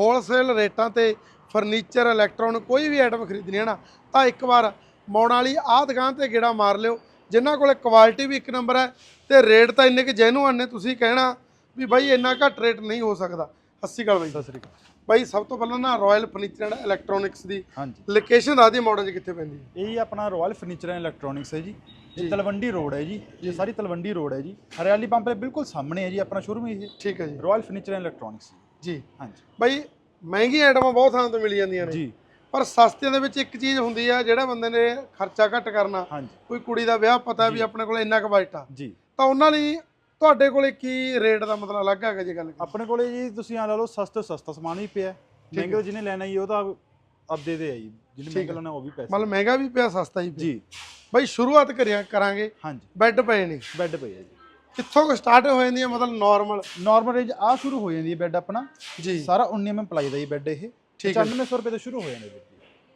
Wholesale ਰੇਟਾਂ ਤੇ furniture electronic ਕੋਈ ਵੀ ਆਈਟਮ ਖਰੀਦਣੀ ਹੈ ਨਾ ਤਾਂ ਇੱਕ ਵਾਰ ਮੌਣ ਵਾਲੀ ਆਹ ਦੁਕਾਨ ਤੇ ਗੇੜਾ ਮਾਰ ਲਿਓ ਜਿਨ੍ਹਾਂ ਕੋਲੇ ਕੁਆਲਿਟੀ ਵੀ ਇੱਕ ਨੰਬਰ ਹੈ ਤੇ ਰੇਟ ਤਾਂ ਇੰਨੇ ਕਿ ਜੈਨੂਅਨ ਨੇ ਤੁਸੀਂ ਕਹਿਣਾ ਵੀ ਬਾਈ ਇੰਨਾ ਘੱਟ ਰੇਟ ਨਹੀਂ ਹੋ ਸਕਦਾ। 80 ਗੱਲ ਬਾਈ। ਸਤਿ ਸ੍ਰੀ ਅਕਾਲ। ਬਾਈ ਸਭ ਤੋਂ ਪਹਿਲਾਂ ਨਾ ਰਾਇਲ ਫਰਨੀਚਰ ਐਂਡ ਇਲੈਕਟ੍ਰੋਨਿਕਸ ਦੀ ਹਾਂਜੀ। ਲੋਕੇਸ਼ਨ ਦੱਸ ਦਿਓ ਮਾਡਲ 'ਚ ਕਿੱਥੇ ਪੈਂਦੀ ਹੈ। ਇਹ ਜੀ ਆਪਣਾ ਰਾਇਲ ਫਰਨੀਚਰ ਐਂਡ ਇਲੈਕਟ੍ਰੋਨਿਕਸ ਹੈ ਜੀ। ਇਹ ਤਲਵੰਡੀ ਰੋਡ ਹੈ ਜੀ। ਇਹ ਸਾਰੀ ਤਲਵੰਡੀ ਰੋਡ ਹੈ ਜੀ। ਹਰਿਆਲੀ ਪੰਪ ਦੇ ਬਿਲਕੁਲ ਸਾਹਮਣੇ ਹੈ ਜੀ ਆਪਣਾ ਸ਼ੋਰੂਮ ਇਹ। ਠੀਕ ਹੈ ਜੀ। ਰਾਇਲ ਫਰਨੀਚਰ ਐਂਡ ਇਲੈਕਟ੍ਰੋਨਿਕਸ ਜੀ। ਹਾਂਜੀ। ਬਾਈ ਮਹਿੰਗੀ ਆਈਟਮਾਂ ਬਹੁਤ ਥਾਂ ਤੋਂ ਮਿਲ ਜਾਂਦੀਆਂ ਨੇ। ਜੀ। ਪਰ ਸਸਤਿਆਂ ਦੇ ਵਿੱਚ ਇੱਕ ਚੀਜ਼ ਹੁੰਦੀ ਆ ਜਿਹੜਾ ਬੰਦੇ ਨੇ ਖਰਚਾ ਘੱਟ ਕਰਨਾ। ਕੋਈ ਕੁੜੀ ਦਾ ਵਿਆਹ ਪਤਾ ਵੀ ਆਪਣੇ ਕੋਲ ਇੰਨਾ ਕੁ ਬਜਟ ਆ। ਜੀ। ਤਾਂ ਉਹਨਾਂ ਲਈ ਤੁਹਾਡੇ ਕੋਲੇ ਕੀ ਰੇਟ ਦਾ ਮਤਲਬ ਅਲੱਗ ਹੈਗਾ ਜੇ ਗੱਲ? ਆਪਣੇ ਕੋਲੇ ਜੀ ਤੁਸੀਂ ਆ ਲਾ ਲਓ ਸਸਤਾ ਸਸਤਾ ਸਮਾਨ ਵੀ ਪਿਆ। ਮਹਿੰਗੇ ਜਿਹਨੇ ਲੈਣਾ ਜੀ ਉਹ ਤਾਂ ਆਪਦੇ ਦੇ ਹੈ ਜੀ। ਜਿਹਨੇ ਮਹਿੰਗਾ ਲੈਣਾ ਉਹ ਵੀ ਪੈਸੇ। ਮਤਲਬ ਮਹਿੰਗਾ ਵੀ ਪਿਆ ਸਸਤਾ ਹੀ ਪਿਆ। ਜੀ। ਬਾਈ ਸ਼ੁਰੂਆਤ ਕਰਿਆ ਕਰਾਂਗੇ। ਹਾਂਜੀ। ਬੈੱਡ ਪਏ ਨੇ। ਬੈੱਡ ਪਏ ਹੈ ਜੀ। ਕਿੱਥੋਂ ਕੁ ਸਟਾਰਟ ਹੋ ਜਾਂਦੀ ਹੈ? ਮਤਲਬ ਨਾਰਮਲ ਨਾਰਮਲ ਰੇਂਜ ਆ ਸ਼ੁਰੂ ਹੋ ਜਾਂਦੀ ਹੈ ਬੈੱਡ ਆਪਣਾ। ਜੀ। ਸਾਰਾ 19 mm ਪਲਾਈ ਦਾ ਜੀ ਬੈੱਡ ਇਹ। ਠੀਕ ਹੈ 9500 ਰੁਪਏ ਤੋਂ ਸ਼ੁਰੂ ਹੋ ਜਾਂਦੇ ਜੀ।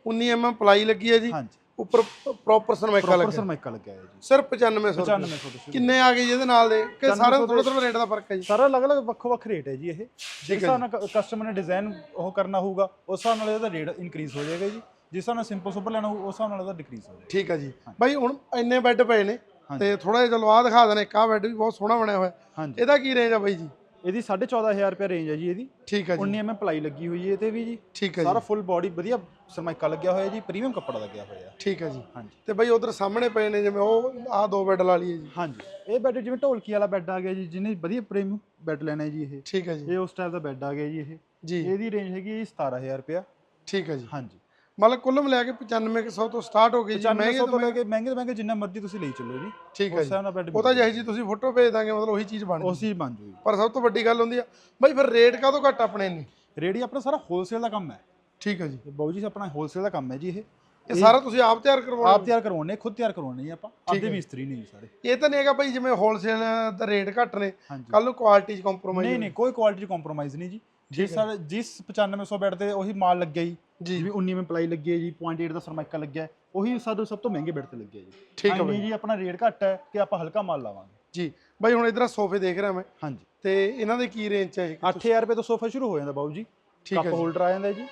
19 mm ਪਲਾਈ ਲੱਗੀ ਹੈ ਜੀ। ਹਾਂਜੀ। ਉੱਪਰ ਪ੍ਰੋਪਰ ਸਰਮਾਈਕਾ ਪ੍ਰੋਪਰ ਲੱਗਿਆ। ਸਰਮਾਈਕਾ ਲੱਗਿਆ ਹੈ ਜੀ। ਸਿਰਫ 9500 ਰੁਪਏ। 9500 ਤੋਂ ਸ਼ੁਰੂ। ਕਿੰਨੇ ਆ ਗਏ ਜਿਹਦੇ ਨਾਲ ਦੇ? ਕਿ 9500 ਸਾਰੇ ਥੋੜਾ ਥੋੜਾ ਰੇਟ ਦਾ ਫ਼ਰਕ ਹੈ ਜੀ। ਸਾਰਾ ਅਲੱਗ-ਅਲੱਗ ਵੱਖੋ-ਵੱਖ ਰੇਟ ਹੈ ਜੀ ਇਹ। ਜਿਸ ਹੈ ਹਿਸਾਬ ਨਾਲ ਕਸਟਮਰ ਨੇ ਡਿਜ਼ਾਈਨ ਉਹ ਕਰਨਾ ਹੋਊਗਾ ਉਸ ਹਿਸਾਬ ਨਾਲ ਇਹਦਾ ਰੇਟ ਇਨਕਰੀਜ਼ ਹੋ ਜਾਏਗਾ ਜੀ। ਜਿਸ ਹਿਸਾਬ ਨਾਲ ਸਿੰਪਲ ਸੁਪਰ ਲੈਣਾ ਹੋਊ ਉਸ ਹਿਸਾਬ ਨਾਲ ਇਹਦਾ ਡਿਕਰੀਜ਼ ਹੋ ਜਾਏਗਾ। ਠੀਕ ਹੈ ਜੀ। ਬਾਈ ਹੁਣ ਇੰਨੇ ਬੈੱਡ ਪਏ ਨੇ। ਤੇ ਥੋੜਾ ਜਿਹਾ ਆਹ ਦਿਖਾ ਦੇਣੇ ਇੱਕ ਆਹ ਬੈੱਡ ਵੀ ਬਹੁਤ ਸੋਹਣਾ ਬਣਿਆ ਹੋਇਆ। ਹਾਂਜੀ। ਇਹਦਾ ਕੀ ਰੇਂਜ ਆ ਬਾਈ ਜੀ? ਇਹਦੀ 14500 ਰੁਪਏ ਰੇਂਜ ਹੈ ਜੀ ਇਹਦੀ। ਠੀਕ ਹੈ ਜੀ। 19 mm ਪਲਾਈ ਲੱਗੀ ਹੋਈ ਹੈ ਇਹਤੇ ਵੀ ਜੀ। ਠੀਕ ਹੈ ਸਾਰਾ ਫੁੱਲ ਬਾਡੀ ਵਧੀਆ ਸਰਮਾਈਕਾ ਲੱਗਿਆ ਹੋਇਆ ਜੀ ਪ੍ਰੀਮੀਅਮ ਕੱਪੜਾ ਲੱਗਿਆ ਹੋਇਆ। ਠੀਕ ਹੈ ਜੀ। ਹਾਂਜੀ। ਤੇ ਬਾਈ ਉਧਰ ਸਾਹਮਣੇ ਪਏ ਨੇ ਜਿਵੇਂ ਉਹ ਆਹ ਦੋ ਬੈੱਡ ਲਾ ਲਈਏ ਜੀ। ਹਾਂਜੀ। ਇਹ ਬੈੱਡ ਜਿਵੇਂ ਢੋਲਕੀ ਵਾਲਾ ਬੈੱਡ ਆ ਗਿਆ ਜੀ ਜਿਹਨੇ ਵਧੀਆ ਪ੍ਰੀਮੀਅਮ ਬੈੱਡ ਲੈਣਾ ਹੈ ਜੀ ਇਹ। ਠੀਕ ਹੈ ਜੀ। ਇਹ ਉਸ ਟਾਈਪ ਦਾ ਬੈੱਡ ਆ ਗਿਆ ਜੀ ਇਹ। ਜੀ। ਇਹਦੀ ਰੇਂਜ ਹੈਗੀ ਜੀ 17000 ਰੁਪਇਆ। ਠੀਕ ਹੈ ਜੀ। ਹਾਂਜੀ। ਮਤਲਬ ਕੁੱਲ ਮਿਲਾ ਕੇ 9500 ਤੋਂ ਸਟਾਰਟ ਹੋ ਗਈ ਜੀ ਮਹਿੰਗੇ 9500 ਤੋਂ ਲੈ ਕੇ ਮਹਿੰਗੇ ਤੋਂ ਮਹਿੰਗੇ ਜਿੰਨਾ ਮਰਜ਼ੀ ਤੁਸੀਂ ਲਈ ਚੱਲੋ ਜੀ। ਠੀਕ ਹੈ ਉਸ ਜੀ। ਉਹ ਤਾਂ ਜਿਹੀ ਜੀ ਤੁਸੀਂ ਫੋਟੋ ਭੇਜ ਦਾਂਗੇ ਮਤਲਬ ਉਹੀ ਚੀਜ਼ ਬਣ ਉਸ ਜੂ ਹੀ ਬਣ ਜੂਗੀ। ਪਰ ਸਭ ਤੋਂ ਵੱਡੀ ਗੱਲ ਹੁੰਦੀ ਆ ਬਾਈ ਫਿਰ ਰੇਟ ਕਾਹਤੋਂ ਘੱਟ ਆਪਣੇ ਨੇ ਰੇਡੀ ਆਪਣਾ ਸਾਰਾ ਹੋਲਸੇਲ ਦਾ ਕੰਮ ਹੈ। ਠੀਕ ਹੈ ਜੀ। ਬਾਊ ਜੀ ਆਪਣਾ ਹੋਲਸੇਲ ਦਾ ਕੰਮ ਹੈ ਜੀ ਇਹ। ਇਹ ਸਾਰਾ ਤੁਸੀਂ ਆਪ ਤਿਆਰ ਕਰਵਾਉਣਾ? ਆਪ ਤਿਆਰ ਕਰਵਾਉਣੇ ਖੁਦ ਤਿਆਰ ਕਰਵਾਉਣੇ ਜੀ ਆਪਾਂ। ਆਪਦੇ ਮਿਸਤਰੀ ਨੇ ਜੀ ਸਾਰੇ। ਇਹ ਤਾਂ ਨਹੀਂ ਹੈਗਾ ਬਾਈ ਜਿਵੇਂ ਹੋਲਸੇਲ ਦਾ ਰੇਟ ਘੱਟ ਨੇ ਕੱਲ ਨੂੰ ਕੁਆਲਿਟੀ 'ਚ ਕੰਪਰੋਮਾਈਜ਼ ਨਹੀਂ ਨਹੀਂ ਕੋਈ ਕੁਆਲਿਟੀ ਕੰਪਰੋਮਾਈਜ਼ ਨਹੀਂ ਜੀ। ਜਿਸ ਸਾਰੇ ਜਿਸ 9500 ਬੈੱਡ ਤੇ ਉਹੀ ਮਾਲ ਲੱਗਿਆ ਜੀ ਜੀ। ਜਿਵੇਂ 19 में ਪਲਾਈ ਲੱਗੀ ਹੈ ਜੀ 0.8 ਦਾ ਸਰਮਾਈਕਾ ਲੱਗਿਆ ਹੈ, ਉਹੀ ਸਾਡੇ ਸਭ ਤੋਂ ਮਹਿੰਗੇ ਬੈੱਡ ਤੇ ਲੱਗਿਆ ਜੀ। ਠੀਕ ਹੈ ਬਾਈ। ਜੀ ਆਪਣਾ ਰੇਟ ਘੱਟ ਹੈ ਕਿ ਆਪਾਂ ਹਲਕਾ ਮਾਲ ਲਾਵਾਂਗੇ। ਜੀ ਬਾਈ ਹੁਣ ਇਧਰ ਸੋਫੇ ਦੇਖ ਰਿਹਾ ਮੈਂ। ਹਾਂਜੀ। ਤੇ ਇਹਨਾਂ ਦੇ ਕੀ ਰੇਂਜ 'ਚ ਹੈ ਇਹ? 8000 ਰੁਪਏ ਤੋਂ ਸੋਫਾ ਸ਼ੁਰੂ ਹੋ ਜਾਂਦਾ ਬਾਊ ਜੀ। ਠੀਕ ਕੱਪ ਹੈ ਜੀ। ਹੋਲਡਰ ਆ ਜਾਂਦਾ ਜੀ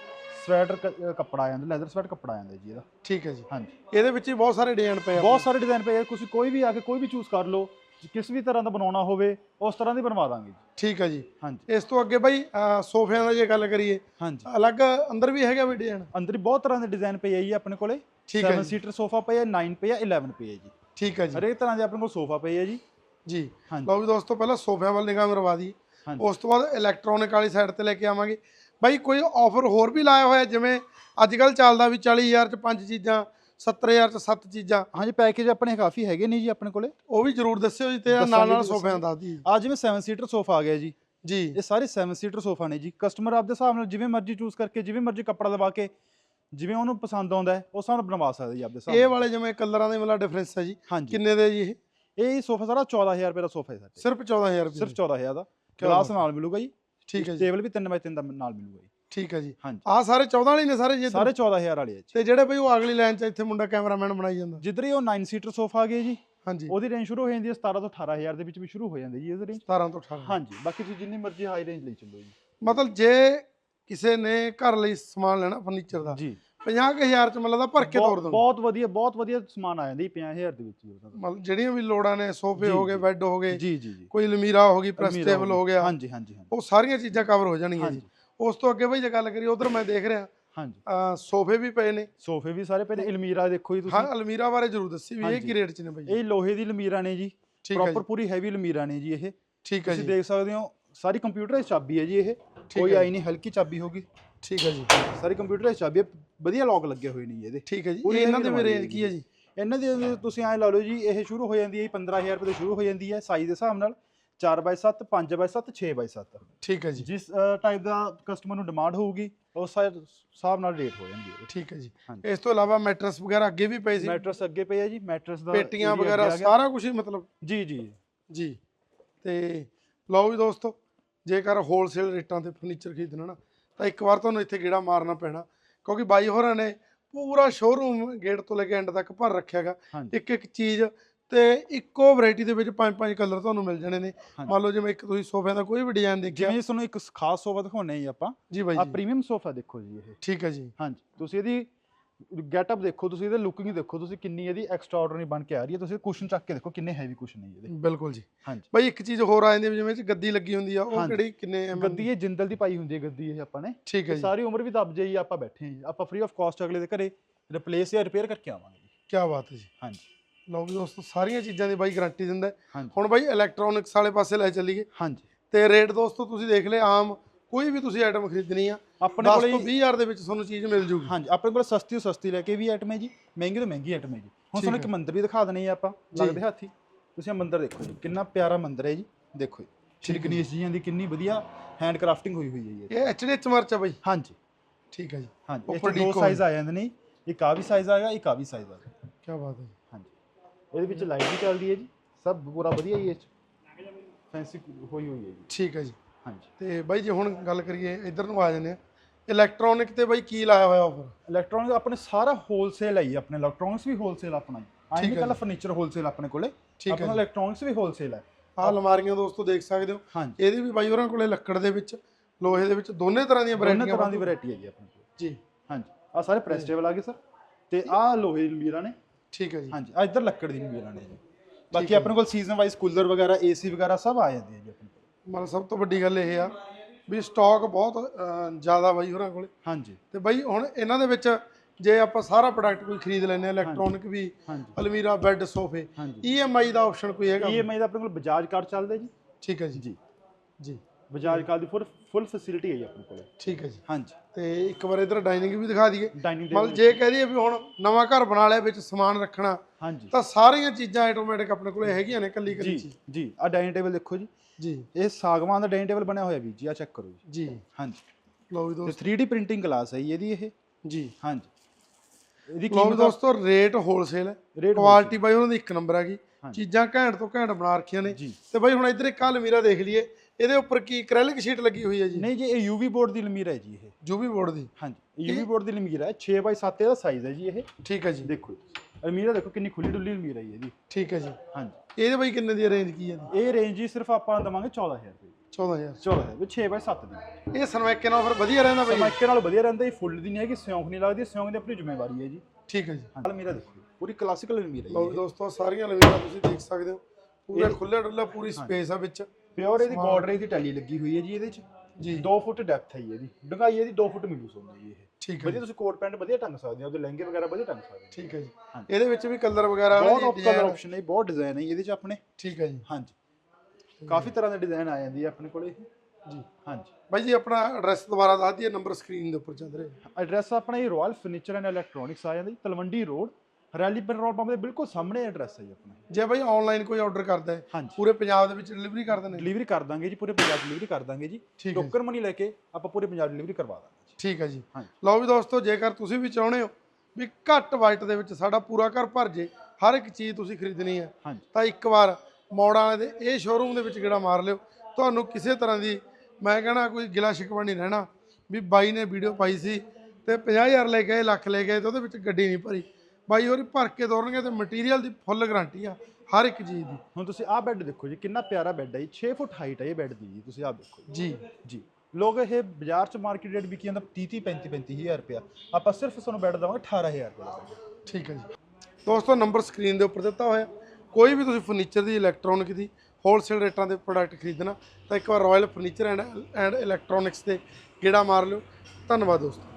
ਸਵੈਟਰ ਕੱਪੜਾ ਆ ਜਾਂਦਾ ਲੈਦਰ ਸਵੈਟ ਕੱਪੜਾ ਆ ਜਾਂਦਾ ਜੀ ਇਹਦਾ। ਠੀਕ ਹੈ ਜੀ। ਹਾਂਜੀ। ਇਹਦੇ ਵਿੱਚ ਵੀ ਬਹੁਤ ਸਾਰੇ ਡਿਜ਼ਾਈਨ ਪਏ ਆ ਬਹੁਤ ਸਾਰੇ ਡਿਜ਼ਾਈਨ ਪਏ ਆ ਤੁਸੀਂ ਕੋਈ ਵੀ ਆ ਕੇ ਕੋਈ ਵੀ ਚੂਜ਼ ਕਰ ਲਓ। ਕਿਸ ਵੀ ਤਰ੍ਹਾਂ ਦਾ ਬਣਾਉਣਾ ਹੋਵੇ ਉਸ ਤਰ੍ਹਾਂ ਦੀ ਬਣਵਾ ਦਾਂਗੇ ਜੀ। ਠੀਕ ਹੈ ਜੀ। ਹਾਂਜੀ। ਇਸ ਤੋਂ ਅੱਗੇ ਬਾਈ ਸੋਫਿਆਂ ਦਾ ਜੇ ਗੱਲ ਕਰੀਏ ਹਾਂਜੀ। ਅਲੱਗ ਅੰਦਰ ਵੀ ਹੈਗਾ ਵੀ ਡਿਜ਼ਾਈਨ ਅੰਦਰ ਬਹੁਤ ਤਰ੍ਹਾਂ ਦੇ ਡਿਜ਼ਾਈਨ ਪਏ ਆ ਜੀ ਆਪਣੇ ਕੋਲੇ। ਠੀਕ ਹੈ 7 ਜੀ ਸੀਟਰ ਸੋਫਾ ਪਏ ਆ 9 ਪਏ ਆ 11 ਪਏ ਆ ਜੀ। ਠੀਕ ਹੈ ਜੀ। ਹਰੇਕ ਤਰ੍ਹਾਂ ਦੇ ਆਪਣੇ ਕੋਲ ਸੋਫਾ ਪਏ ਆ ਜੀ। ਜੀ। ਹਾਂਜੀ। ਲਓ ਵੀ ਦੋਸਤੋ ਪਹਿਲਾਂ ਸੋਫਿਆਂ ਵੱਲ ਨਿਗਾਹ ਮਰਵਾ ਦੀ ਉਸ ਤੋਂ ਬਾਅਦ ਇਲੈਕਟ੍ਰੋਨਿਕ ਵਾਲੀ ਸਾਈਡ ਤੇ ਲੈ ਕੇ ਆਵਾਂਗੇ। ਬਾਈ ਕੋਈ ਆਫਰ ਹੋਰ ਵੀ ਲਾਇਆ ਹੋਇਆ ਜਿਵੇਂ ਅੱਜ ਕੱਲ ਚੱਲਦਾ ਵੀ 40000 ਚ ਪੰਜ ਚੀਜ਼ਾਂ 70000 ਚ ਸੱਤ ਚੀਜ਼ਾਂ। ਹਾਂਜੀ ਪੈਕੇਜ ਆਪਣੇ ਕਾਫੀ ਹੈਗੇ ਨੇ ਜੀ ਆਪਣੇ ਕੋਲੇ। ਉਹ ਵੀ ਜਰੂਰ ਦੱਸਿਓ ਜੀ ਤੇ ਨਾਲ ਨਾਲ ਜੀ, ਸੋਫਿਆਂ ਦਾ ਦੀ ਆ ਜਿਵੇਂ 7 ਸੀਟਰ ਸੋਫਾ ਆ ਗਿਆ ਜੀ। ਜੀ। ਇਹ ਸਾਰੇ 7 ਸੀਟਰ ਸੋਫਾ ਨੇ ਜੀ। ਕਸਟਮਰ ਆਪਦੇ ਹਿਸਾਬ ਨਾਲ ਜਿਵੇਂ ਮਰਜ਼ੀ ਚੂਜ਼ ਕਰਕੇ ਜਿਵੇਂ ਮਰਜ਼ੀ ਕੱਪੜਾ ਲਵਾ ਕੇ ਜਿਵੇਂ ਉਹਨੂੰ ਪਸੰਦ ਆਉਂਦਾ ਹੈ ਉਸ ਹਿਸਾਬ ਬਣਵਾ ਸਕਦਾ ਜੀ ਆਪਦੇ ਹਿਸਾਬ ਇਹ ਵਾਲੇ ਜਿਵੇਂ ਕਲਰਾਂ ਦੇ ਮਤਲਬ ਡਿਫਰੈਂਸ ਹੈ ਜੀ। ਕਿੰਨੇ ਦੇ ਜੀ ਇਹ? ਇਹ ਸੋਫਾ ਸਾਰਾ 14000 ਰੁਪਏ ਦਾ ਸੋਫਾ ਹੈ ਸਾਡੇ। ਸਿਰਫ 14000 ਰੁਪਏ ਸਿਰਫ 14000 ਦਾ। ਗਲਾਸ ਨਾਲ ਮਿਲੂਗਾ ਜੀ। ਠੀਕ ਹੈ ਜੀ। ਟੇਬਲ ਵੀ 3x3 ਦਾ ਨਾਲ ਮਿਲੂਗਾ ਜੀ। ਠੀਕ ਹੈ ਜੀ। ਹਾਂਜੀ। ਆਹ ਸਾਰੇ 14 ਵਾਲੇ ਨੇ ਸਾਰੇ ਜੀ ਇੱਧਰ? ਸਾਰੇ 14000 ਵਾਲੇ ਆ ਜੀ। ਤੇ ਜਿਹੜੇ ਬਈ ਉਹ ਅਗਲੀ ਲਾਈਨ 'ਚ ਇੱਥੇ ਮੁੰਡਾ ਕੈਮਰਾਮੈਨ ਬਣਾਈ ਜਾਂਦਾ। ਜਿੱਧਰ ਹੀ ਉਹ 9 ਸੀਟਰ ਸੋਫਾ ਆ ਗਿਆ ਜੀ ਹਾਂਜੀ। ਉਹਦੀ ਰੇਂਜ ਸ਼ੁਰੂ ਹੋ ਜਾਂਦੀ ਹੈ 17 ਤੋਂ 18000 ਦੇ ਵਿੱਚ ਵੀ ਸ਼ੁਰੂ ਹੋ ਜਾਂਦੀ ਜੀ ਉਹਦੀ ਰੇਂਜ 17 ਤੋਂ 18 ਹਾਂਜੀ ਬਾਕੀ ਤੁਸੀਂ ਜਿੰਨੀ ਮਰਜ਼ੀ ਹਾਈ ਰੇਂਜ ਲਈ ਚੱਲੋ ਜੀ। ਮਤਲਬ ਜੇ ਕਿਸੇ ਨੇ ਘਰ ਲਈ ਸਮਾਨ ਲੈਣਾ ਫਰਨੀਚਰ ਦਾ ਜੀ। 50000 ਚ ਮਤਲਬ ਦਾ ਭਰ ਕੇ ਤੋੜ ਬਹੁਤ ਦੋ ਬਹੁਤ ਵਧੀਆ ਬਹੁਤ ਵਧੀਆ ਸਮਾਨ ਆ ਜਾਂਦਾ ਜੀ 50000 ਦੇ ਵਿੱਚ ਹੀ ਉਹਦਾ। ਮਤਲਬ ਜਿਹੜੀਆਂ ਵੀ ਲੋੜਾਂ ਨੇ ਸੋਫੇ ਜੀ, ਹੋ ਗਏ ਜੀ। ਬੈੱਡ ਹੋ ਗਏ ਜੀ ਜੀ ਜੀ। ਕੋਈ ਅਲਮੀਰਾ ਹੋ ਗਈ ਪ੍ਰੈਸ ਅਲਮੀਰਾ ਟੇਬਲ ਹੋ ਗਿਆ ਹਾਂਜੀ ਹਾਂਜੀ ਹਾਂਜੀ। ਉਹ ਸਾਰੀਆਂ ਚੀਜ਼ਾਂ ਕਵਰ ਹੋ ਜਾਣਗੀਆਂ ਜੀ। ਹਾਂਜੀ। ਉਸ ਤੋਂ ਅੱਗੇ ਬਈ ਜੇ ਗੱਲ ਕਰੀਏ ਉਧਰ ਮੈਂ ਦੇਖ ਰਿਹਾ। ਹਾਂਜੀ। ਸੋਫੇ ਵੀ ਪਏ ਨੇ। ਸੋਫੇ ਵੀ ਸਾਰੇ ਪਹਿਲੇ ਅਲਮੀਰਾ ਦੇਖੋ ਜੀ ਹਾਂ ਤੁਸੀਂ ਅਲਮੀਰਾ ਬਾਰੇ ਜ਼ਰੂਰ ਦੱਸੀ ਵੀ ਇਹ। ਕੀ ਰੇਟ 'ਚ ਨੇ ਬਈ? ਇਹ ਲੋਹੇ ਦੀ ਅਲਮੀਰਾ ਨੇ ਜੀ। ਹੈ ਪ੍ਰੋਪਰ ਪੂਰੀ ਹੈਵੀ ਅਲਮੀਰਾ ਨੇ ਜੀ ਇਹ। ਠੀਕ ਹੈ ਤੁਸੀਂ ਜੀ। ਦੇਖ ਸਕਦੇ ਹੋ ਸਾਰੀ ਕੰਪਿਊਟਰ ਚਾਬੀ ਹੈ ਜੀ ਇਹ। ਕੋਈ ਹੈ ਆਈ ਨਹੀਂ ਹਲਕੀ ਚਾਬੀ ਹੋਗੀ ਠੀਕ ਹੈ ਜੀ। ਸਾਰੀ ਕੰਪਿਊਟਰ ਚਾਬੀ ਹੈ। ਵਧੀਆ ਲੌਕ ਲੱਗੇ ਹੋਏ ਨੇ ਜੀ ਇਹਦੇ। ਠੀਕ ਹੈ ਜੀ। ਇਹ ਇਹਨਾਂ ਦੇ ਰੇਂਜ ਕੀ ਹੈ ਜੀ? ਇਹਨਾਂ ਦੀ ਤੁਸੀਂ ਐਂ ਲਾ ਲਓ ਜੀ ਇਹ ਸ਼ੁਰੂ ਹੋ ਜਾਂਦੀ ਹੈ ਜੀ 15000 ਰੁਪਏ ਤੋਂ ਸ਼ੁਰੂ ਹੋ ਜਾਂਦੀ ਹੈ ਸਾਈਜ਼ ਦੇ ਹਿਸਾਬ ਨਾਲ। 4x7 5x7 6x7 ਠੀਕ ਹੈ ਜੀ। ਜਿਸ ਟਾਈਪ ਦਾ ਕਸਟਮਰ ਨੂੰ ਡਿਮਾਂਡ ਹੋਊਗੀ ਉਸ ਹਿਸਾਬ ਨਾਲ ਰੇਟ ਹੋ ਜਾਂਦੀ ਹੈ ਠੀਕ ਹੈ ਜੀ। ਇਸ ਤੋਂ ਇਲਾਵਾ ਮੈਟਰਸ ਵਗੈਰਾ ਅੱਗੇ ਵੀ ਪਏ ਸੀ? ਮੈਟਰਸ ਅੱਗੇ ਪਏ ਆ ਜੀ ਮੈਟਰਸ ਦਾ ਪੇਟੀਆਂ ਵਗੈਰਾ। ਸਾਰਾ ਕੁਝ ਹੀ ਮਤਲਬ? ਜੀ ਜੀ। ਜੀ। ਤੇ ਲਓ ਵੀ ਦੋਸਤੋ ਜੇਕਰ ਹੋਲਸੇਲ ਰੇਟਾਂ ਤੇ ਫਰਨੀਚਰ ਖਰੀਦਣਾ ਨਾ ਤਾਂ ਇੱਕ ਵਾਰ ਤੁਹਾਨੂੰ ਇੱਥੇ ਗੇੜਾ ਮਾਰਨਾ ਪੈਣਾ। ਕਿਉਂਕਿ ਬਾਈ ਹੋਰਾਂ ਨੇ ਪੂਰਾ ਸ਼ੋਰੂਮ ਗੇਟ ਤੋਂ ਲੈ ਕੇ ਐਂਡ ਤੱਕ ਭਰ ਰੱਖਿਆਗਾ ਇੱਕ ਇੱਕ ਚੀਜ਼ ਤੇ ਇੱਕੋ ਵੈਰਾਈਟੀ ਦੇ ਵਿੱਚ ਪੰਜ ਪੰਜ ਕਲਰ ਤੁਹਾਨੂੰ ਮਿਲ ਜਾਣੇ ਨੇ। ਮੰਨ ਲਓ ਜਿਵੇਂ ਇੱਕ ਤੁਸੀਂ ਸੋਫਿਆਂ ਦਾ ਕੋਈ ਵੀ ਡਿਜ਼ਾਈਨ ਦੇਖਿਆ। ਜਿਵੇਂ ਤੁਹਾਨੂੰ ਇੱਕ ਖਾਸ ਸੋਫਾ ਦਿਖਾਉਣੇ ਜੀ ਆਪਾਂ ਜੀ ਬਾਈ ਆ ਜੀ। ਪ੍ਰੀਮੀਅਮ ਸੋਫਾ ਦੇਖੋ ਜੀ ਇਹ। ਠੀਕ ਹੈ ਜੀ। ਹਾਂਜੀ। ਤੁਸੀਂ ਇਹਦੀ ਗੈਟਅਪ ਦੇਖੋ ਤੁਸੀਂ ਇਹਦੇ ਲੁਕਿੰਗ ਦੇਖੋ ਤੁਸੀਂ ਕਿੰਨੀ ਇਹਦੀ ਐਕਸਟਰਾ ਆਰਡਨਰੀ ਬਣ ਕੇ ਆ ਰਹੀ ਹੈ। ਤੁਸੀਂ ਕੁਸ਼ਨ ਚੱਕ ਕੇ ਦੇਖੋ ਕਿੰਨੇ ਹੈਵੀ ਕੁਸ਼ਨ ਨੇ ਇਹਦੇ। ਬਿਲਕੁਲ ਜੀ। ਹਾਂਜੀ। ਬਾਈ ਇੱਕ ਚੀਜ਼ ਹੋਰ ਆ ਜਾਂਦੀ ਹੈ ਜਿਵੇਂ ਇਹ 'ਚ ਗੱਦੀ ਲੱਗੀ ਹੁੰਦੀ ਆ ਉਹ। ਕਿਹੜੀ ਕਿੰਨੇ mm ਗੱਦੀ ਇਹ ਜਿੰਦਲ ਦੀ ਪਾਈ ਹੁੰਦੀ ਹੈ ਗੱਦੀ ਇਹ ਆਪਾਂ ਨੇ। ਠੀਕ ਹੈ ਜੀ। ਸਾਰੀ ਉਮਰ ਵੀ ਦੱਬ ਜਾਈ ਆਪਾਂ ਬੈਠੇ ਹਾਂ ਜੀ। ਆਪਾਂ ਫ੍ਰੀ ਆਫ ਕਾਸਟ ਅਗਲੇ ਦੇ ਘਰੇ ਰਿਪਲੇਸ ਜਾਂ ਰਿਪੇਅਰ ਕਰਕੇ ਆਵਾਂਗੇ ਕੀ ਬਾਤ ਹੈ ਜੀ। ਹਾਂਜੀ। ਲਓ ਵੀ ਦੋਸਤੋ ਸਾਰੀਆਂ ਚੀਜ਼ਾਂ ਦੀ ਬਾਈ ਗਾਰੰਟੀ ਦਿੰਦਾ ਹੈ। ਹਾਂਜੀ। ਹੁਣ ਬਾਈ ਇਲੈਕਟ੍ਰੋਨਿਕਸ ਵਾਲੇ ਪਾਸੇ ਲੈ ਚੱਲੀਏ। ਹਾਂਜੀ। ਤੇ ਰੇਟ ਦੋਸਤੋ ਤੁਸੀਂ ਦੇਖ ਲਿਆ ਆਮ ਕੋਈ ਵੀ ਤੁਸੀਂ ਆਈਟਮ ਖਰੀਦਣੀ ਆ ਆਪਣੇ 10 ਕੋਲੇ ਤੋਂ 20000 ਦੇ ਵਿੱਚ ਤੁਹਾਨੂੰ ਚੀਜ਼ ਮਿਲ ਜੂਗੀ। ਹਾਂਜੀ ਆਪਣੇ ਕੋਲ ਸਸਤੀ ਤੋਂ ਸਸਤੀ ਲੈ ਕੇ ਵੀ ਆਈਟਮ ਹੈ ਜੀ ਮਹਿੰਗੀ ਤੋਂ ਮਹਿੰਗੀ ਆਈਟਮ ਹੈ ਜੀ। ਹੁਣ ਤੁਹਾਨੂੰ ਇੱਕ ਮੰਦਿਰ ਵੀ ਦਿਖਾ ਦਨੇ ਆ ਆਪਾਂ ਲੱਗਦੇ ਹੱਥੀ। ਤੁਸੀਂ ਇਹ ਮੰਦਿਰ ਦੇਖੋ ਜੀ ਕਿੰਨਾ ਪਿਆਰਾ ਮੰਦਿਰ ਹੈ ਜੀ ਦੇਖੋ ਜੀ। ਸ਼੍ਰੀ ਗਣੇਸ਼ ਜੀ ਦੀ ਕਿੰਨੀ ਵਧੀਆ ਹੈਂਡ ਕਰਾਫਟਿੰਗ ਹੋਈ ਹੋਈ ਹੈ ਜੀ। ਇਹ। ਇਹ ਐਚਡੀ ਚਮਰਚ ਆ ਬਾਈ। ਹਾਂਜੀ। ਠੀਕ ਹੈ ਜੀ। ਹਾਂਜੀ 'ਚ ਉੱਪਰ ਦੋ deco ਸਾਈਜ਼ ਆ ਜਾਂਦੇ ਨੇ ਇੱਕ ਆ ਵੀ ਸਾਈਜ਼ ਆਏਗਾ ਇੱਕ ਆ ਵੀ ਸਾਈਜ਼ ਆਏਗਾ ਕੀ ਬਾਤ ਹੈ ਜੀ। ਇਹਦੇ ਵਿੱਚ ਲਾਈਟ ਵੀ ਚੱਲਦੀ ਹੈ ਜੀ ਸਭ ਪੂਰਾ ਵਧੀਆ ਹੀ ਇਹ 'ਚ। ਫੈਂਸੀ ਹੋਈ ਹੋਈ ਹੈ ਜੀ। ਠੀਕ ਹੈ ਜੀ। ਹਾਂਜੀ। ਤੇ ਬਾਈ ਜੇ ਹੁਣ ਗੱਲ ਕਰੀਏ ਇੱਧਰ ਨੂੰ ਆ ਜਾਂਦੇ ਆ ਇਲੈਕਟ੍ਰੋਨਿਕ ਤੇ ਬਾਈ ਕੀ ਲਾਇਆ ਹੋਇਆ ਆਫਰ ਇਲੈਕਟ੍ਰੋਨਿਕ ਆਪਣੇ ਸਾਰਾ ਹੋਲਸੇਲ ਹੈ ਜੀ ਆਪਣੇ ਇਲੈਕਟ੍ਰੋਨਿਕਸ ਵੀ ਹੋਲਸੇਲ ਆਪਣਾ ਜੀ। ਆਈ ਨਹੀਂ ਹੈ ਕੱਲਾ ਫਰਨੀਚਰ ਹੋਲਸੇਲ ਆਪਣੇ ਕੋਲੇ ਠੀਕ ਹੈ ਆਪਣਾ। ਇਲੈਕਟ੍ਰੋਨਿਕਸ ਵੀ ਹੋਲਸੇਲ ਹੈ। ਆਹ ਅਲਮਾਰੀਆਂ ਦੋਸਤੋ ਦੇਖ ਸਕਦੇ ਹੋ। ਹਾਂਜੀ। ਇਹਦੀ ਵੀ ਬਾਈ ਹੋਰਾਂ ਕੋਲੇ ਲੱਕੜ ਦੇ ਵਿੱਚ ਲੋਹੇ ਦੇ ਵਿੱਚ ਦੋਨੇ ਤਰ੍ਹਾਂ ਦੀਆਂ ਦੋਨੇ ਵੈਰਾਈਟੀਆਂ ਤਰ੍ਹਾਂ ਦੀ ਵੈਰਾਈਟੀ ਹੈ ਜੀ ਆਪਣੇ ਕੋਲ। ਜੀ। ਹਾਂਜੀ। ਆ ਸਾਰੇ ਪ੍ਰੈਸ ਟੇਬਲ ਆ ਗਏ ਸਰ ਤੇ ਆ ਲੋਹੇ ਦੀ ਲੰਬੀਰਾਂ ਨੇ। ਠੀਕ ਹੈ ਜੀ। ਹਾਂਜੀ ਆ ਇੱਧਰ ਲੱਕੜ ਦੀ ਲੰਬੀਰਾਂ ਨੇ ਜੀ। ਬਾਕੀ ਆਪਣੇ ਕੋਲ ਸੀਜ਼ਨ ਵਾਈਜ਼ ਕੂਲਰ ਵਗੈਰਾ ਏਸੀ ਵਗੈਰਾ ਸਭ ਆ ਜਾਂਦੇ ਆ ਜੀ ਆਪਣੇ ਕੋਲ। ਮਤਲਬ ਸਭ ਤੋਂ ਵੱਡੀ ਗੱਲ ਇਹ ਆ ਵੀ ਸਟਾਕ ਬਹੁਤ ਜ਼ਿਆਦਾ ਬਾਈ ਹੋਰਾਂ ਕੋਲੇ। ਹਾਂਜੀ। ਤੇ ਬਾਈ ਹੁਣ ਇਹਨਾਂ ਦੇ ਵਿੱਚ ਜੇ ਆਪਾਂ ਸਾਰਾ ਪ੍ਰੋਡਕਟ ਕੋਈ ਖਰੀਦ ਲੈਂਦੇ ਆ ਇਲੈਕਟ੍ਰੋਨਿਕ ਵੀ ਹਾਂਜੀ। ਅਲਮੀਰਾ ਬੈੱਡ ਸੋਫੇ ਹਾਂਜੀ। EMI ਦਾ ਆਪਸ਼ਨ ਕੋਈ ਹੈਗਾ? ਈਐਮਆਈ ਦਾ ਆਪਣੇ ਕੋਲ ਬਜਾਜ ਕਾਰਡ ਚੱਲਦਾ ਜੀ। ਠੀਕ ਹੈ ਜੀ। ਜੀ। ਜੀ। ਬਜਾਜ ਕਾਰਡ ਦੀ ਫੁੱਲ ਫੁੱਲ ਫੈਸਿਲਿਟੀ ਹੈ ਜੀ ਆਪਣੇ ਕੋਲ। ਠੀਕ ਹੈ ਜੀ। ਹਾਂਜੀ। ਤੇ ਇੱਕ ਵਾਰ ਇਧਰ ਡਾਈਨਿੰਗ ਵੀ ਦਿਖਾ ਦਈਏ। ਡਾਈਨਿੰਗ ਮਤਲਬ ਜੇ ਕਹਿ ਦਈਏ ਵੀ ਹੁਣ ਨਵਾਂ ਘਰ ਬਣਾ ਲਿਆ ਵਿੱਚ ਸਮਾਨ ਰੱਖਣਾ ਹਾਂਜੀ। ਤਾਂ ਸਾਰੀਆਂ ਚੀਜ਼ਾਂ ਆਟੋਮੈਟਿਕ ਆਪਣੇ ਕੋਲੇ ਹੈਗੀਆਂ ਨੇ ਕੱਲੀ ਕੱਲੀ ਚੀਜ਼। ਜੀ। ਆ ਡਾਈਨਿੰਗ ਟੇਬਲ ਦੇਖੋ ਜੀ। ਜੀ। ਇਹ ਸਾਗਵਾਨ ਦਾ ਡਾਈਨਿੰਗ ਟੇਬਲ ਬਣਿਆ ਹੋਇਆ ਵੀ ਜੀ ਆ ਚੈੱਕ ਕਰੋ ਜੀ। ਜੀ। ਹਾਂਜੀ। ਲਓ ਵੀ ਦੋਸਤੋ। 3D ਪ੍ਰਿੰਟਿੰਗ ਗਲਾਸ ਹੈ ਇਹਦੀ ਇਹ। ਜੀ। ਹਾਂਜੀ। ਇਹਦੀ ਕੀਮਤ ਦੋਸਤੋ ਰੇਟ ਹੋਲਸੇਲ ਹੈ। ਕੁਆਲਿਟੀ ਬਾਈ ਉਹਨਾਂ ਦੀ ਇੱਕ ਨੰਬਰ ਹੈਗੀ। ਚੀਜ਼ਾਂ ਘੈਂਟ ਤੋਂ ਘੈਂਟ ਬਣਾ ਰੱਖੀਆਂ ਨੇ। ਤੇ ਬਾਈ ਹੁਣ ਇੱਧਰ ਇੱਕ ਅਲਮੀਰਾ ਦੇਖ ਲਈਏ। ਇਹਦੇ ਉੱਪਰ ਕੀ ਐਕ੍ਰੈਲਿਕ ਸ਼ੀਟ ਲੱਗੀ ਹੋਈ ਹੈ ਜੀ? ਨਹੀਂ ਜੀ ਇਹ ਯੂਵੀ ਬੋਰਡ ਦੀ ਲੰਮੀਰ ਹੈ ਜੀ ਇਹ। ਜੂਬੀ ਬੋਰਡ ਦੀ? ਹਾਂਜੀ ਯੂਵੀ ਬੋਰਡ ਦੀ ਲੰਮੀਰ ਹੈ। 6 ਬਾਈ 7 ਇਹਦਾ ਸਾਈਜ਼ ਹੈ ਜੀ ਇਹ। ਠੀਕ ਹੈ ਜੀ। ਦੇਖੋ ਅਲਮੀਰਾ ਦੇਖੋ ਕਿੰਨੀ ਖੁੱਲੀ ਡੁੱਲੀ ਅਲਮੀਰਾ ਹੈ ਜੀ ਇਹਦੀ। ਠੀਕ ਹੈ ਜੀ। ਹਾਂਜੀ। ਇਹਦੇ ਬਾਈ ਕਿੰਨੇ ਦੀ ਰੇਂਜ ਕੀ ਹੈ ਇਹ ਰੇਂਜ ਜੀ ਸਿਰਫ ਆਪਾਂ ਦਵਾਂਗੇ 14000 ਰੁਪਏ। 14000 14000 ਵੀ 6 ਬਾਈ 7 ਦੀ। ਇਹ ਸਨਮੈਕੇ ਨਾਲ ਫਿਰ ਵਧੀਆ ਰਹਿੰਦਾ ਬਾਈ? ਸਮਾਈਕੇ ਨਾਲ ਵਧੀਆ ਰਹਿੰਦਾ ਇਹ ਫੁੱਲ ਦੀ ਨਹੀਂ ਹੈਗੀ ਸਿਉਂਖ ਨਹੀਂ ਲੱਗਦੀ ਸਿਉਂਖ ਦੀ ਆਪਣੀ ਜ਼ਿੰਮੇਵਾਰੀ ਹੈ ਜੀ। ਠੀਕ ਹੈ ਜੀ। ਅਲਮੀਰਾ ਦੇਖੋ ਪੂਰੀ ਕਲਾਸਿਕਲ ਅਲਮੀਰਾ ਲਓ ਹੈ ਵੀ ਦੋਸਤੋ ਸਾਰੀਆਂ ਅਲਮੀਰਾ ਤੁਸੀਂ ਦੇਖ ਸਕਦੇ ਹੋ। ਪੂਰਾ ਖੁੱਲਾ ਡੁੱਲਾ ਪੂਰੀ ਸਪੇਸ ਆ ਵਿੱਚ। ਪਿਓਰ ਇਹਦੀ ਗੋਡਰੇਜ ਦੀ ਟੈਲੀ ਲੱਗੀ ਹੋਈ ਹੈ ਜੀ ਇਹਦੇ ਚ। ਜੀ। 2 ਫੁੱਟ ਡੈਪਥ ਹੈ ਜੀ ਇਹਦੀ। ਡੂੰਘਾਈ ਇਹਦੀ 2 ਫੁੱਟ ਮਿਲੂ ਸੋਂਦੀ ਜੀ ਇਹ। ਠੀਕ ਹੈ ਵਧੀਆ ਤੁਸੀਂ ਕੋਟ ਪੈਂਟ ਵਧੀਆ ਟੰਗ ਸਕਦੇ ਹੋ ਉਹਦੇ ਲਹਿੰਗੇ ਵਗੈਰਾ ਵਧੀਆ ਟੰਗ ਸਕਦੇ ਹੋ। ਠੀਕ ਹੈ ਜੀ। ਹਾਂਜੀ। ਇਹਦੇ ਵਿੱਚ ਵੀ ਕਲਰ ਵਗੈਰਾ ਬਹੁਤ ਜੀ ਕਲਰ design। ਆਪਸ਼ਨ ਜੀ, ਬਹੁਤ ਡਿਜ਼ਾਈਨ ਹੈ ਜੀ ਇਹਦੇ ਚ ਆਪਣੇ। ਠੀਕ ਹੈ ਜੀ। ਹਾਂਜੀ। ਕਾਫੀ ਤਰ੍ਹਾਂ ਦੇ ਡਿਜ਼ਾਈਨ ਆ ਜਾਂਦੀ ਹੈ ਆਪਣੇ ਕੋਲੇ। ਇਹ। ਜੀ। ਹਾਂਜੀ। ਬਾਈ ਜੀ ਆਪਣਾ ਐਡਰੈਸ ਦੁਬਾਰਾ ਦੱਸ ਦਈਏ ਨੰਬਰ ਸਕਰੀਨ ਦੇ ਉੱਪਰ ਚੱਲ ਰਿਹਾ। ਐਡਰੈਸ ਆਪਣਾ ਇਹ ਰਾਇਲ ਫਰਨੀਚਰ ਐਂਡ ਇਲੈਕਟ੍ਰੋਨਿਕਸ ਆ ਜਾਂਦਾ ਜੀ Talwandi road rally petrol pump ਦੇ ਬਿਲਕੁਲ ਸਾਹਮਣੇ ਐਡਰੈਸ ਹੈ ਜੀ ਆਪਣਾ। ਜੇ ਬਾਈ ਆਨਲਾਈਨ ਕੋਈ ਆਰਡਰ ਕਰਦਾ ਹੈ ਹਾਂਜੀ। ਪੂਰੇ ਪੰਜਾਬ ਦੇ ਵਿੱਚ ਡਿਲੀਵਰੀ ਕਰ ਦਿੰਦੇ ਨੇ? ਡਿਲੀਵਰੀ ਕਰ ਦਾਂਗੇ ਜੀ ਪੂਰੇ ਪੰਜਾਬ ਡਿਲੀਵਰੀ ਕਰ ਦਾਂਗੇ ਜੀ। ਠੀਕ ਹੈ ਟੋਕਰ ਮਨੀ ਲੈ ਕੇ ਆਪਾਂ ਪੂਰੇ ਪੰਜਾਬ ਡਿਲੀਵਰੀ ਕਰਵਾ ਦਾਂਗੇ ਜੀ। ਠੀਕ ਹੈ ਜੀ। ਹਾਂਜੀ। ਲਓ ਵੀ ਦੋਸਤੋ ਜੇਕਰ ਤੁਸੀਂ ਵੀ ਚਾਹੁੰਦੇ ਹੋ ਵੀ ਘੱਟ ਬਜਟ ਦੇ ਵਿੱਚ ਸਾਡਾ ਪੂਰਾ ਘਰ ਭਰ ਜੇ ਹਰ ਇੱਕ ਚੀਜ਼ ਤੁਸੀਂ ਖਰੀਦਣੀ ਹੈ ਹਾਂਜੀ। ਤਾਂ ਇੱਕ ਵਾਰ ਮੌੜਾਂ ਵਾਲੇ ਦੇ ਇਹ ਸ਼ੋਰੂਮ ਦੇ ਵਿੱਚ ਗੇੜਾ ਮਾਰ ਲਿਓ। ਤੁਹਾਨੂੰ ਕਿਸੇ ਤਰ੍ਹਾਂ ਦੀ ਮੈਂ ਕਹਣਾ ਕੋਈ ਗਿਲਾ ਸ਼ਿਕਵਾ ਨਹੀਂ ਰਹਿਣਾ ਵੀ ਬਾਈ ਨੇ ਵੀਡੀਓ ਪਾਈ ਸੀ ਤੇ 50000 ਲੈ ਗਏ ਲੱਖ ਲੈ ਗਏ ਤੇ ਉਹਦੇ ਵਿੱਚ ਗੱਡੀ ਨਹੀਂ ਭਰੀ। ਬਾਈ ਹੋਰੀ ਭਰ ਕੇ ਤੋਰਨਗੇ ਤੇ ਮਟੀਰੀਅਲ ਦੀ ਫੁੱਲ ਗਾਰੰਟੀ ਆ ਹਰ ਇੱਕ ਚੀਜ਼ ਦੀ। ਹੁਣ ਤੁਸੀਂ ਆਹ ਬੈੱਡ ਦੇਖੋ ਜੀ ਕਿੰਨਾ ਪਿਆਰਾ ਬੈੱਡ ਹੈ ਜੀ 6 ਫੁੱਟ ਹਾਈਟ ਹੈ ਇਹ ਬੈੱਡ ਦੀ ਜੀ ਤੁਸੀਂ ਆਹ ਦੇਖੋ ਜੀ। ਜੀ। ਲੋਕ ਇਹ ਬਾਜ਼ਾਰ ਚ ਮਾਰਕੀਟ ਰੇਟ ਵਿਕੀ ਜਾਂਦਾ 30 30 35 35000 ਰੁਪਇਆ। ਆਪਾਂ ਸਿਰਫ ਤੁਹਾਨੂੰ ਬੈੱਡ ਦਵਾਂਗੇ 18000 ਰੁਪਏ ਦਾ ਠੀਕ ਹੈ ਜੀ। ਦੋਸਤੋ ਨੰਬਰ ਸਕਰੀਨ ਦੇ ਉੱਪਰ ਦਿੱਤਾ ਹੋਇਆ। ਕੋਈ ਵੀ ਤੁਸੀਂ ਫਰਨੀਚਰ ਦੀ ਇਲੈਕਟ੍ਰੋਨਿਕ ਦੀ ਹੋਲਸੇਲ ਰੇਟਾਂ ਦੇ ਪ੍ਰੋਡਕਟ ਖਰੀਦਣਾ ਤਾਂ ਇੱਕ ਵਾਰ royal furniture and and electronics ਤੇ ਗੇੜਾ ਮਾਰ ਲਿਓ। ਧੰਨਵਾਦ ਦੋਸਤੋ।